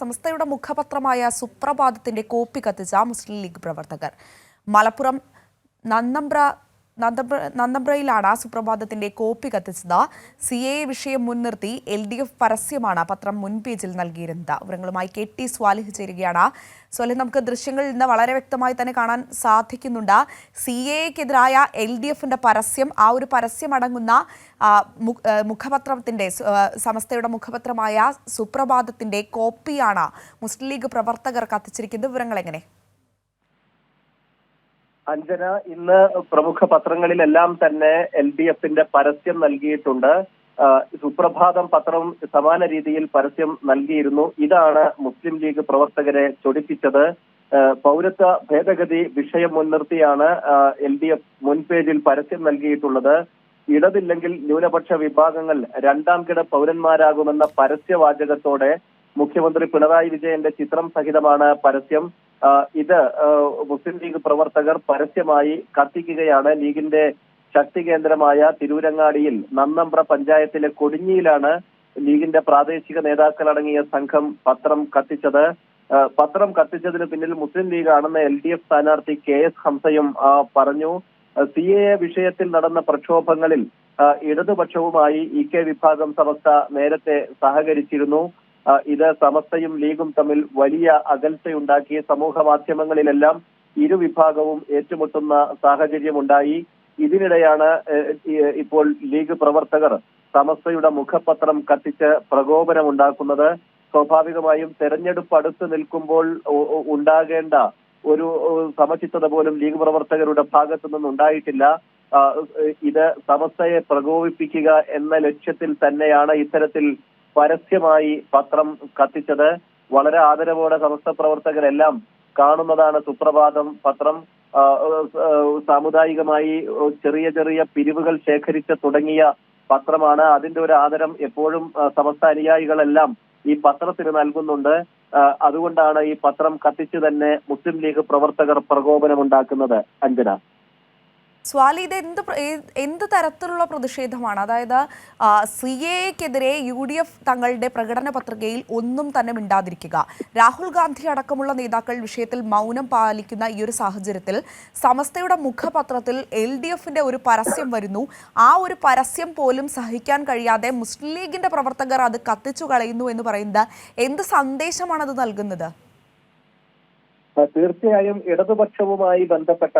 സംസ്ഥയുടെ മുഖപത്രമായ സുപ്രഭാതത്തിന്റെ copy കത്തിച്ച മുസ്ലിം ലീഗ് പ്രവർത്തകർ. മലപ്പുറം നന്നമ്പ്ര നന്തമ്പ്രയിലാണ് സുപ്രഭാതത്തിന്റെ കോപ്പി കത്തിച്ചത്. സി എ വിഷയം മുൻനിർത്തി എൽ ഡി എഫ് പരസ്യമാണ് പത്രം മുൻപേജിൽ നൽകിയിരുന്നത്. വിവരങ്ങളുമായി കെ ടി സ്വാലിഹ് ചേരുകയാണ്. സ്വാലിഹ് നമുക്ക് ദൃശ്യങ്ങളിൽ നിന്ന് വളരെ വ്യക്തമായി തന്നെ കാണാൻ സാധിക്കുന്നുണ്ട്. സി എക്കെതിരായ എൽ ഡി എഫിന്റെ പരസ്യം ആ ഒരു പരസ്യം അടങ്ങുന്ന മുഖപത്രത്തിന്റെ സമസ്തയുടെ മുഖപത്രമായ സുപ്രഭാതത്തിന്റെ കോപ്പിയാണ് മുസ്ലിം ലീഗ് പ്രവർത്തകർ കത്തിച്ചിരിക്കുന്നത്. വിവരങ്ങൾ എങ്ങനെ? അഞ്ജന ഇന്ന് പ്രമുഖ പത്രങ്ങളിലെല്ലാം തന്നെ എൽ ഡി എഫിന്റെ പരസ്യം നൽകിയിട്ടുണ്ട്. സുപ്രഭാതം പത്രം സമാന രീതിയിൽ പരസ്യം നൽകിയിരുന്നു. ഇതാണ് മുസ്ലിം ലീഗ് പ്രവർത്തകരെ ചൊടിപ്പിച്ചത്. പൗരത്വ ഭേദഗതി വിഷയം മുൻനിർത്തിയാണ് എൽ ഡി എഫ് മുൻ പേജിൽ പരസ്യം നൽകിയിട്ടുള്ളത്. ഇടതില്ലെങ്കിൽ ന്യൂനപക്ഷ വിഭാഗങ്ങൾ രണ്ടാം കിട പൗരന്മാരാകുമെന്ന പരസ്യവാചകത്തോടെ മുഖ്യമന്ത്രി പിണറായി വിജയന്റെ ചിത്രം സഹിതമാണ് പരസ്യം. ഇത് മുസ്ലിം ലീഗ് പ്രവർത്തകർ പരസ്യമായി കത്തിക്കുകയാണ്. ലീഗിന്റെ ശക്തി കേന്ദ്രമായ തിരൂരങ്ങാടിയിൽ നന്നമ്പ്ര പഞ്ചായത്തിലെ കൊടിഞ്ഞിയിലാണ് ലീഗിന്റെ പ്രാദേശിക നേതാക്കളടങ്ങിയ സംഘം പത്രം കത്തിച്ചത്. പത്രം കത്തിച്ചതിന് പിന്നിൽ മുസ്ലിം ലീഗ് ആണെന്ന് എൽ ഡി എഫ് സ്ഥാനാർത്ഥി കെ എസ് ഹംസയും പറഞ്ഞു. സി എ വിഷയത്തിൽ നടന്ന പ്രക്ഷോഭങ്ങളിൽ ഇടതുപക്ഷവുമായി ഇ കെ വിഭാഗം സമസ്ത നേരത്തെ സഹകരിച്ചിരുന്നു. ഇത് സമസ്തയും ലീഗും തമ്മിൽ വലിയ അകൽച്ചയുണ്ടാക്കി സമൂഹ മാധ്യമങ്ങളിലെല്ലാം ഇരുവിഭാഗവും ഏറ്റുമുട്ടുന്ന സാഹചര്യമുണ്ടായി. ഇതിനിടെയാണ് ഇപ്പോൾ ലീഗ് പ്രവർത്തകർ സമസ്തയുടെ മുഖപത്രം കത്തിച്ച് പ്രകോപനമുണ്ടാക്കുന്നത്. സ്വാഭാവികമായും തെരഞ്ഞെടുപ്പ് അടുത്ത് നിൽക്കുമ്പോൾ ഉണ്ടാകേണ്ട ഒരു സമചിത്തത പോലും ലീഗ് പ്രവർത്തകരുടെ ഭാഗത്തു നിന്നുണ്ടായിട്ടില്ല. ഇത് സമസ്തയെ പ്രകോപിപ്പിക്കുക എന്ന ലക്ഷ്യത്തിൽ തന്നെയാണ് ഇത്തരത്തിൽ പരസ്യമായി പത്രം കത്തിച്ചത് വളരെ ആദരവോടെ സമസ്ത പ്രവർത്തകരെല്ലാം കാണുന്നതാണ് സുപ്രഭാതം പത്രം. സാമുദായികമായി ചെറിയ ചെറിയ പിരിവുകൾ ശേഖരിച്ച് തുടങ്ങിയ പത്രമാണ്. അതിന്റെ ഒരു ആദരം എപ്പോഴും സമസ്ത അനുയായികളെല്ലാം ഈ പത്രത്തിന് നൽകുന്നുണ്ട്. അതുകൊണ്ടാണ് ഈ പത്രം കത്തിച്ചു തന്നെ മുസ്ലിം ലീഗ് പ്രവർത്തകർ പ്രകോപനമുണ്ടാക്കുന്നത്. അഞ്ജന. സ്വാലി ഇത് എന്ത് എന്ത് തരത്തിലുള്ള പ്രതിഷേധമാണ്? അതായത് സി എക്കെതിരെ യു ഡി എഫ് തങ്ങളുടെ പ്രകടന പത്രികയിൽ ഒന്നും തന്നെ മിണ്ടാതിരിക്കുക. രാഹുൽ ഗാന്ധി അടക്കമുള്ള നേതാക്കൾ വിഷയത്തിൽ മൗനം പാലിക്കുന്ന ഈ ഒരു സാഹചര്യത്തിൽ സമസ്തയുടെ മുഖപത്രത്തിൽ എൽ ഡി എഫിന്റെ ഒരു പരസ്യം വരുന്നു. ആ ഒരു പരസ്യം പോലും സഹിക്കാൻ കഴിയാതെ മുസ്ലിം ലീഗിന്റെ പ്രവർത്തകർ അത് കത്തിച്ചു കളയുന്നു എന്ന് പറയുന്നത് എന്ത് സന്ദേശമാണ് അത് നൽകുന്നത്? തീർച്ചയായും ഇടതുപക്ഷവുമായി ബന്ധപ്പെട്ട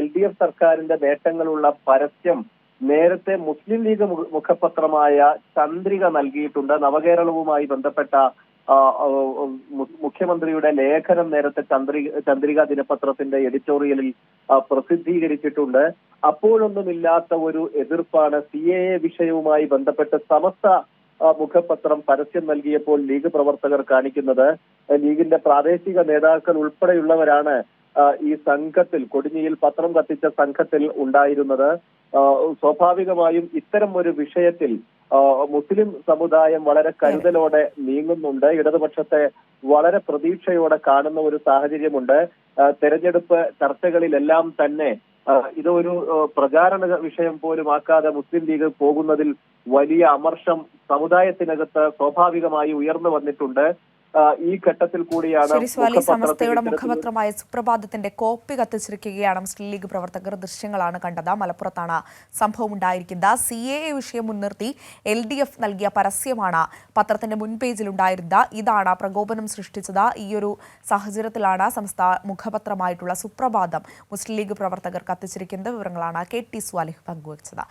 എൽ ഡി എഫ് സർക്കാരിന്റെ നേട്ടങ്ങളുള്ള പരസ്യം നേരത്തെ മുസ്ലിം ലീഗ് മുഖപത്രമായ ചന്ദ്രിക നൽകിയിട്ടുണ്ട്. നവകേരളവുമായി ബന്ധപ്പെട്ട മുഖ്യമന്ത്രിയുടെ ലേഖനം നേരത്തെ ചന്ദ്രിക ചന്ദ്രിക ദിനപത്രത്തിന്റെ എഡിറ്റോറിയലിൽ പ്രസിദ്ധീകരിച്ചിട്ടുണ്ട്. അപ്പോഴൊന്നുമില്ലാത്ത ഒരു എതിർപ്പാണ് സി എ എ വിഷയവുമായി ബന്ധപ്പെട്ട് സമസ്ത മുഖപത്രം പരസ്യം നൽകിയപ്പോൾ ലീഗ് പ്രവർത്തകർ കാണിക്കുന്നത്. ലീഗിന്റെ പ്രാദേശിക നേതാക്കൾ ഉൾപ്പെടെയുള്ളവരാണ് ഈ സംഘത്തിൽ കൊടിഞ്ഞിയിൽ പത്രം കത്തിച്ച സംഘത്തിൽ ഉണ്ടായിരുന്നത്. സ്വാഭാവികമായും ഇത്തരം ഒരു വിഷയത്തിൽ മുസ്ലിം സമുദായം വളരെ കരുതലോടെ നീങ്ങുന്നുണ്ട്. ഇടതുപക്ഷത്തെ വളരെ പ്രതീക്ഷയോടെ കാണുന്ന ഒരു സാഹചര്യമുണ്ട്. തെരഞ്ഞെടുപ്പ് ചർച്ചകളിലെല്ലാം തന്നെ ഇതൊരു പ്രചാരണ വിഷയം പോലും ആക്കാതെ മുസ്ലിം ലീഗ് പോകുന്നതിൽ വലിയ അമർഷം സമുദായത്തിനകത്ത് സ്വാഭാവികമായി ഉയർന്നു വന്നിട്ടുണ്ട്. ഈ ഘട്ടത്തിൽ കൂടിയാണ് സമസ്തയുടെ മുഖപത്രമായ സുപ്രഭാതത്തിന്റെ കോപ്പി കത്തിച്ചിരിക്കുകയാണ്. മുസ്ലിം ലീഗ് പ്രവർത്തകർ ദൃശ്യങ്ങളാണ് കണ്ടത്. മലപ്പുറത്താണ് സംഭവം ഉണ്ടായിരിക്കുന്നത്. സി എ എ വിഷയം മുൻനിർത്തി എൽ ഡി എഫ് നൽകിയ പരസ്യമാണ് പത്രത്തിന്റെ മുൻപേജിൽ ഉണ്ടായിരുന്നത്. ഇതാണ് പ്രകോപനം സൃഷ്ടിച്ചത്. ഈയൊരു സാഹചര്യത്തിലാണ് സംസ്ഥ മുഖപത്രമായിട്ടുള്ള സുപ്രഭാതം മുസ്ലിം ലീഗ് പ്രവർത്തകർ കത്തിച്ചിരിക്കുന്നത്. വിവരങ്ങളാണ് കെ ടി സ്വാലിഹ് പങ്കുവച്ചത്.